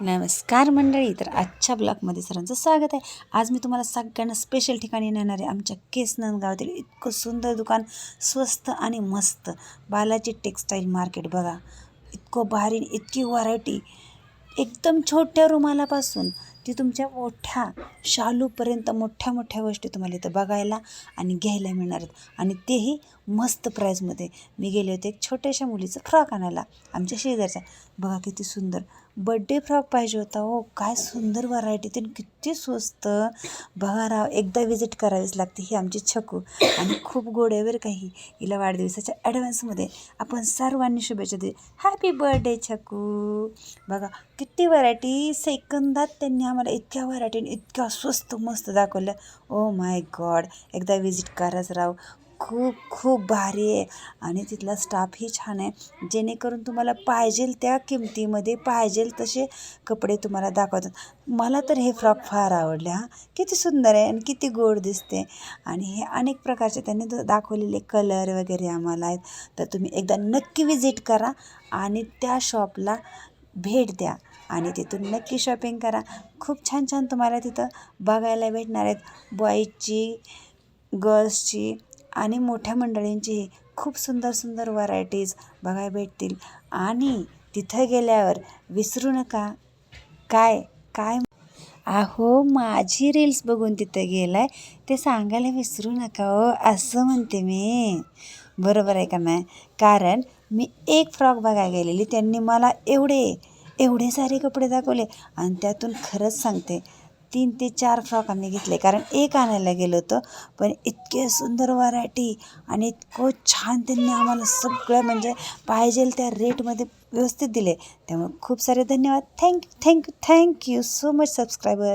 नमस्कार मंडळी तर आजच्या ब्लॉगमध्ये सरांचं स्वागत आहे. आज मी तुम्हाला सगळ्यांना स्पेशल ठिकाणी नेणार आहे आमच्या केसनंद गावातील इतकं सुंदर दुकान स्वस्त आणि मस्त बालाजी टेक्स्टाईल मार्केट बघा. इतकं भारी इतकी व्हरायटी एकदम छोट्या रुमालापासून ती तुमच्या मोठ्या शालूपर्यंत मोठ्या मोठ्या गोष्टी तुम्हाला इथं बघायला आणि घ्यायला मिळणार आहेत. आणि तेही मस्त प्राईजमध्ये मी गेले होते एक छोट्याशा मुलीचं फ्रॉक आणायला आमच्या शेजारच्या. बघा किती सुंदर. बड्डे फ्रॉक पाहिजे होता हो. काय सुंदर व्हरायटी ते किती स्वस्त. बघा राव एकदा विजिट करावीच लागते ही आमची छकू. आणि खूप गोड आहे बरं काही हिला वाढदिवसाच्या ॲडव्हान्समध्ये आपण सर्वांनी शुभेच्छा दे हॅपी बर्थडे छकू. बघा किती व्हरायटी सेकंदात त्यांनी आम्हाला इतक्या व्हरायटीने इतक्या स्वस्त मस्त दाखवल्या. ओ माय गॉड एकदा विजिट कराच राव. खूप खूप भारी आहे. आणि तिथला स्टाफही छान आहे. जेणेकरून तुम्हाला पाहिजेल त्या किमतीमध्ये पाहिजेल तसे कपडे तुम्हाला दाखवतात. मला तर हे फ्रॉक फार आवडले हां. किती सुंदर आहे आणि किती गोड दिसते. आणि हे अनेक प्रकारचे त्यांनी दाखवलेले कलर वगैरे आम्हाला आहेत. तर तुम्ही एकदा नक्की विजिट करा आणि त्या शॉपला भेट द्या. आणि तिथून नक्की शॉपिंग करा. खूप छान छान तुम्हाला तिथं बघायला भेटणार आहेत. बॉईजची गर्ल्सची आणि मोठ्या मंडळींची खूप सुंदर सुंदर व्हरायटीज बघायला भेटतील. आणि तिथं गेल्यावर विसरू नका. काय? काय? अहो माझी रील्स बघून तिथं गेलाय. ते सांगायला विसरू नका हो असं म्हणते मी. बरोबर आहे का नाही? कारण मी एक फ्रॉक बघायला गेलेली त्यांनी मला एवढे एवढे सारे कपडे दाखवले आणि त्यातून खरंच सांगते तीन ते चार फ्रॉक आम्ही घेतले. कारण एक आणायला गेलो होतो पण इतके सुंदर व्हरायटी आणि इतकं छान त्यांनी आम्हाला सगळं म्हणजे पाहिजे त्या रेटमध्ये व्यवस्थित दिले. त्यामुळे खूप सारे धन्यवाद. Thank you thank you thank you so much subscriber.